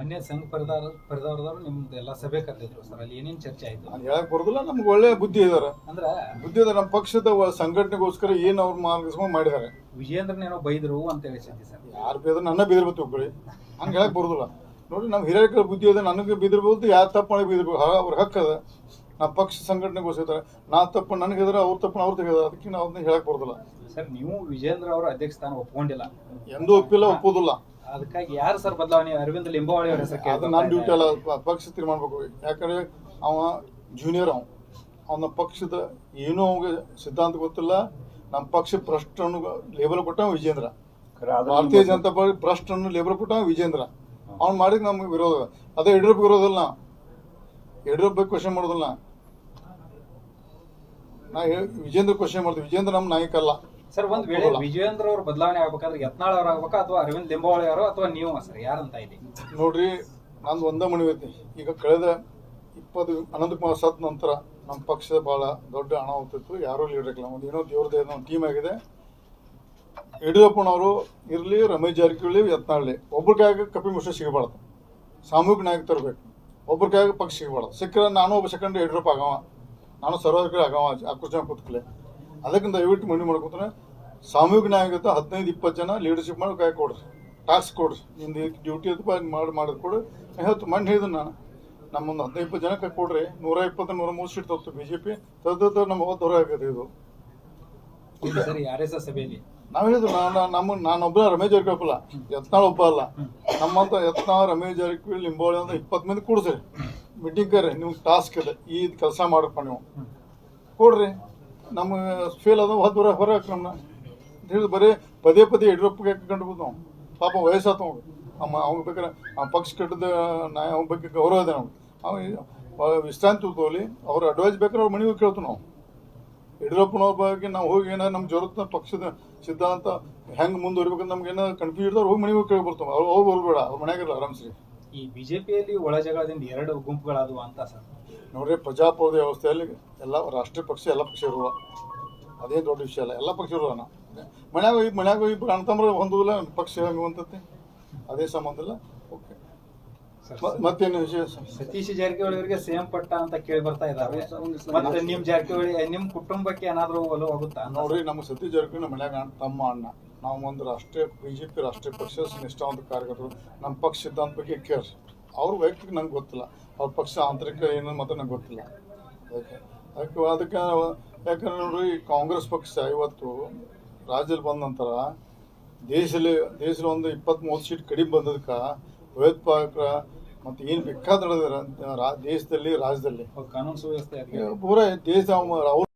ಮೊನ್ನೆ ಸಂಘ ಪರಿದಾರ ಪರಿದಾರದವರು ನಿಮ್ದು ಎಲ್ಲ ಸಭೆ ಕರೆದಿದ್ರು ಸರ್ ಅಲ್ಲಿ ಏನೇನು ಚರ್ಚೆ ಆಯ್ತು? ನಾನು ಹೇಳಕ್ ಬರೋದಿಲ್ಲ ನಮ್ಗೆ ಒಳ್ಳೆ ಬುದ್ಧಿ ಇದಾರೆ. ಅಂದ್ರೆ ಬುದ್ಧಿ ಇದಾರೆ ನಮ್ಮ ಪಕ್ಷದ ವ- ಸಂಘಟನೆಗೋಸ್ಕರ ಏನು ಅವ್ರು ಮಾರ್ಗದರ್ಶನ ಮಾಡಿದ್ದಾರೆ. ವಿಜೇಂದ್ರನೇನೋ ಬೈದ್ರು ಅಂತ ಹೇಳಿ ಸುದ್ದಿ ಸರ್. ಯಾರು ಬೈದ್ರು ನನ್ನ ಬಿದಿರ್ಬೇಕು ಒಬ್ಬಳಿ ಹಂಗೆ ಹೇಳಕ್ ಬರೋದಿಲ್ಲ. ನೋಡಿ ನಮ್ಮ ಹಿರಿಯರ ಬುದ್ಧಿ ಇದೆ ನನಗೆ ಬಿದಿರ್ಬೋದು ಯಾರು ತಪ್ಪು ಮಾಡಿ ಬಿದಿರ್ಬೇಕು ಅವ್ರ ಹಕ್ಕದ ನಮ್ಮ ಪಕ್ಷ ಸಂಘಟನೆಗೋಸ್ಕರ ನಾ ತಪ್ಪು ನನಗಿದ್ರೆ ಅವ್ರ ತಪ್ಪು ಅವ್ರು ತೆಗೆದ ಅದಕ್ಕೆ ನಾವು ಅದನ್ನ ಹೇಳಕ್ ಬರೋದಿಲ್ಲ. ಸರ್ ನೀವು ವಿಜೇಂದ್ರ ಅವರ ಅಧ್ಯಕ್ಷ ಸ್ಥಾನ ಒಪ್ಕೊಂಡಿಲ್ಲ. ಎಂದೂ ಒಪ್ಪಿಲ್ಲ ಒಪ್ಪೋದಿಲ್ಲ. ಅದಕ್ಕಾಗಿ ಯಾರು ಸರ್ ಬದಲಾವಣೆ ಅರವಿಂದ ಲಿಂಬಾವಳಿ ಅವರ ಹೆಸರು ಅದು ನನ್ನ ಡ್ಯೂಟಿ. ಅಲ್ಲ ಪಕ್ಷ ತೀರ್ಮಾನ ಮಾಡ್ಬೇಕು. ಯಾಕಂದ್ರೆ ಅವ ಜೂನಿಯರ್ ಅವ. ಅವನ ಪಕ್ಷದ ಏನೂ ಅವ್ಗೆ ಸಿದ್ಧಾಂತ ಗೊತ್ತಿಲ್ಲ. ನಮ್ಮ ಪಕ್ಷ ಭ್ರಷ್ಟನ್ನು ಲೇಬಲ್ ಕೊಟ್ಟ ವಿಜೇಂದ್ರ. ಭಾರತೀಯ ಜನತಾ ಪಾರ್ಟಿ ಭ್ರಷ್ಟನ್ನು ಲೇಬಲ್ ಕೊಟ್ಟ ವಿಜೇಂದ್ರ. ಅವ್ನು ಮಾಡಿದ್ ನಮ್ಗೆ ವಿರೋಧ. ಅದೇ ಯಡಿಯೂರಪ್ಪ ವಿರೋಧ ನಾವು ಯಡಿಯೂರಪ್ಪ ಕ್ವಶನ್ ಮಾಡೋದಿಲ್ಲ. ನಾ ವಿಜೇಂದ್ರ ಕ್ವಶನ್ ಮಾಡ್ತೀವಿ ವಿಜೇಂದ್ರ ನಮ್ಮ ನಾಯಕ ಅಲ್ಲ ಸರ್ ಒಂದ್ ವೇಳೆ ವಿಜೇಂದ್ರ ಅವ್ರ ಬದಲಾವಣೆ ಆಗ್ಬೇಕಾದ್ರೆ ಯತ್ನಾಳ್ ಅವ್ರ ಆಗ್ಬೇಕಾ ಅಥವಾ ಅರವಿಂದ್ ಲಿಂಬಾವಳಿ ಅವರು ಅಥವಾ ನೀವು ಸರ್ ಯಾರಂತ ಇದೆ ನೋಡ್ರಿ ನಂದು ಒಂದೇ ಮನವಿ ಐತಿ ಈಗ ಕಳೆದ ಇಪ್ಪತ್ತು ಅನಂತಕುಮಾರ್ ಸತ್ ನಂತರ ನಮ್ಮ ಪಕ್ಷದ ಭಾಳ ದೊಡ್ಡ ಹಣ ಹೋಗ್ತಿತ್ತು. ಯಾರೂ ಲೀಡರ್ ಇಲ್ಲ ಒಂದು ಏನೋ ದೇವ್ರದೇ ಒಂದು ಟೀಮ್ ಆಗಿದೆ. ಯಡಿಯೂರಪ್ಪನವರು ಇರಲಿ ರಮೇಶ್ ಜಾರಕಿಹೊಳಿ ಯತ್ನಾಳ್ಳಿ. ಒಬ್ಬರ ಕೈಯಾಗ ಕಪಿ ಮಿಶ್ರ ಸಿಗಬಾರ್ದು. ಸಾಮೂಹಿಕ ನಾಯಕ ತರಬೇಕು ಒಬ್ಬರ ಕೈಯಾಗ ಪಕ್ಷ ಸಿಗಬಾರ್ದು. ಸಿಕ್ಕರೆ ನಾನು ಒಬ್ಬ ಸೆಕೆಂಡ್ ಯಡಿಯೂರಪ್ಪ ಆಗವ. ನಾನು ಸರ್ವಾಧಿಕಾರಿ ಆಗವ ಜನ ಕೂತ್ಕಲೆ. ಅದಕ್ಕೆ ದಯವಿಟ್ಟು ಮಣ್ಣು ಮಾಡ್ಕೊತಾನೆ ಸಾಮೂಹಿಕ ನಾಯಕತ್ವ ಹದಿನೈದು ಇಪ್ಪತ್ತು ಜನ ಲೀಡರ್ಶಿಪ್ ಮಾಡಿ ಕೈ ಕೊಡ್ರಿ ಟಾಸ್ಕ್ ಕೊಡ್ರಿ ನಿಮ್ದು ಡ್ಯೂಟಿ ಅದು ಮಾಡಿ ಮಾಡೋದು ಕೊಡು. ಹೇಳ್ತು ಮಣ್ಣು ಹೇಳಿದ್ರು ನಾನು. ನಮ್ಮೊಂದು ಹದಿನೈದು ಇಪ್ಪತ್ತು ಜನ ಕೈ ಕೊಡ್ರಿ ನೂರ ಇಪ್ಪತ್ತು ನೂರ ಮೂರು ಸೀಟ್ ತರ್ತು ಬಿ ಜೆ ಪಿ ತದ್ದು ನಮ್ಮ ಹೋದ ಹೊರ ಆಗತ್ತೆ ಇದು. ನಾವು ಹೇಳಿದ್ರು ನಾನು ನಮ್ಮ ನಾನೊಬ್ಬ ರಮೇಶ್ ಜಾರಕಿಹೊಳಿ ಒಬ್ಬಲ್ಲ ಯತ್ನಾಳ್ ಒಬ್ಬ ಅಲ್ಲ. ನಮ್ಮಂತ ಯತ್ನಾಳ್ ರಮೇಶ್ ಜಾರಕಿಹೊಳಿ ಲಿಂಬೋಳಿ ಅಂತ ಇಪ್ಪತ್ತು ಮಂದಿ ಕೂಡ್ಸ್ರಿ. ಕರೆ ನಿಮ್ಗೆ ಟಾಸ್ಕ್ ಇದೆ, ಈ ಕೆಲಸ ಮಾಡಪ್ಪ ನೀವು. ಕೊಡ್ರಿ. ನಮ್ಮ ಫೇಲ್ ಅದ ಹೊರ ಹೊರ ನಮ್ಮನ್ನ ಅಂತ ಬರೀ ಪದೇ ಪದೇ ಯಡಿಯೂರಪ್ಪಗೆ ಕಂಡುಬೋದು ನಾವು. ಪಾಪ ವಯಸ್ಸಾತ ಅವ್ನು ಅಮ್ಮ, ಅವ್ನ ಬೇಕಾದ್ರೆ ಆ ಪಕ್ಷ ಕಟ್ಟದ ನಾ ಅವ್ನ ಬಗ್ಗೆ ಗೌರವ ಇದೆ ನಾವು ಅವ ವಿಶ್ರಾಂತಿ ತಗೋಲಿ ಅವ್ರ ಅಡ್ವೈಸ್ ಬೇಕಾದ್ರೆ ಅವ್ರ ಮನೆಗೂ ಕೇಳ್ತು ನಾವು. ಯಡಿಯೂರಪ್ಪನವ್ರ ಬಗ್ಗೆ ನಾವು ಹೋಗಿ ಏನಾದ್ರು ನಮ್ಮ ಜ್ವರ ಪಕ್ಷದ ಸಿದ್ಧಾಂತ ಹೆಂಗೆ ಮುಂದುವರಿಬೇಕಂತ ನಮ್ಗೆ ಏನೋ ಕನ್ಫ್ಯೂಸ್ ಇರ್ತಾರೆ ಹೋಗಿ ಮನೆಗೂ ಕೇಳಿ ಬರ್ತಾವೆ. ಅವ್ರು ಅವ್ರು ಬರ್ಬೇಡ, ಅವ್ರ ಮನೆಯಾಗಿಲ್ಲ ಆರಾಮ್ಸ್ರಿ ಈ ಬಿಜೆಪಿಯಲ್ಲಿ ಒಳ ಜಗಳದಿಂದ ಎರಡು ಗುಂಪುಗಳಾದವು ಅಂತ ಸರ್. ನೋಡ್ರಿ ಪ್ರಜಾಪ್ರಭುತ್ವ ವ್ಯವಸ್ಥೆಯಲ್ಲಿ ಎಲ್ಲ ರಾಷ್ಟ್ರೀಯ ಪಕ್ಷ ಎಲ್ಲ ಪಕ್ಷ ಇರುವ. ಅದೇನು ದೊಡ್ಡ ವಿಷಯ ಅಲ್ಲ ಎಲ್ಲ ಪಕ್ಷ ಇರುವ ನಾವು. ಮನ್ಯಾಗ ಹೋಗಿ ಮನ್ಯಾಗ ಹೋಗಿ ಇಬ್ರು ಅಣ್ತಂಬ್ರ ಹೊಂದುದಿಲ್ಲ ಪಕ್ಷ ಹಂಗುವಂತತ್ತೆ ಅದೇ ಸಂಬಂಧ ಇಲ್ಲ. ಓಕೆ. ಮತ್ತೇನು ವಿಷಯ ಸತೀಶ್ ಜಾರಕಿಹೊಳಿ ಅವರಿಗೆ ಸೇಮ್ ಪಟ್ಟ ಅಂತ ಕೇಳಿ ಬರ್ತಾ ಇದಾವೆ ಮತ್ತೆ ನಿಮ್ ಜಾರಕಿಹೊಳಿ ನಿಮ್ ಕುಟುಂಬಕ್ಕೆ ಏನಾದ್ರೂ ಒಲವು ಆಗುತ್ತಾ? ನೋಡ್ರಿ ನಮ್ಮ ಸತೀಶ್ ಜಾರಕಿಹೊಳಿ ನಮ್ಮ ಮನ್ಯಾಗ ಅಣ್ಣ- ತಮ್ಮ ಅಣ್ಣ. ನಾವು ಒಂದು ರಾಷ್ಟ್ರೀಯ ಬಿ ಜೆ ಪಿ ರಾಷ್ಟ್ರೀಯ ಪಕ್ಷ ನಿಷ್ಠಾವಂತ ಕಾರ್ಯಕರ್ತರು ನಮ್ಮ ಪಕ್ಷ ಸಿದ್ಧಾಂತ ಬಗ್ಗೆ ಕೇರ್. ಅವ್ರ ವೈಯಕ್ತಿಕ ನಂಗೆ ಗೊತ್ತಿಲ್ಲ. ಅವ್ರ ಪಕ್ಷ ಆಂತರಿಕ ಏನು ಮಾತ್ರ ನಂಗೆ ಗೊತ್ತಿಲ್ಲ. ಅದಕ್ಕೆ ಅದಕ್ಕೆ ಅದಕ್ಕೆ ಯಾಕಂದ್ರೆ ನೋಡ್ರಿ ಕಾಂಗ್ರೆಸ್ ಪಕ್ಷ ಇವತ್ತು ರಾಜ್ಯದಲ್ಲಿ ಬಂದ ನಂತರ ದೇಶದಲ್ಲಿ ದೇಶದಲ್ಲಿ ಒಂದು ಇಪ್ಪತ್ತ್ ಮೂವತ್ತು ಸೀಟ್ ಕಡಿಮೆ ಬಂದದಕ್ಕೆ ಭಯೋತ್ಪಾದಕರ ಮತ್ತು ಏನು ಬೇಕಾದ್ರೆ ದೇಶದಲ್ಲಿ ರಾಜ್ಯದಲ್ಲಿ. ಕಾನೂನು ಸುವ್ಯವಸ್ಥೆ ಅದಕ್ಕೆ ಪೂರ ದೇಶ ಅವ್ರ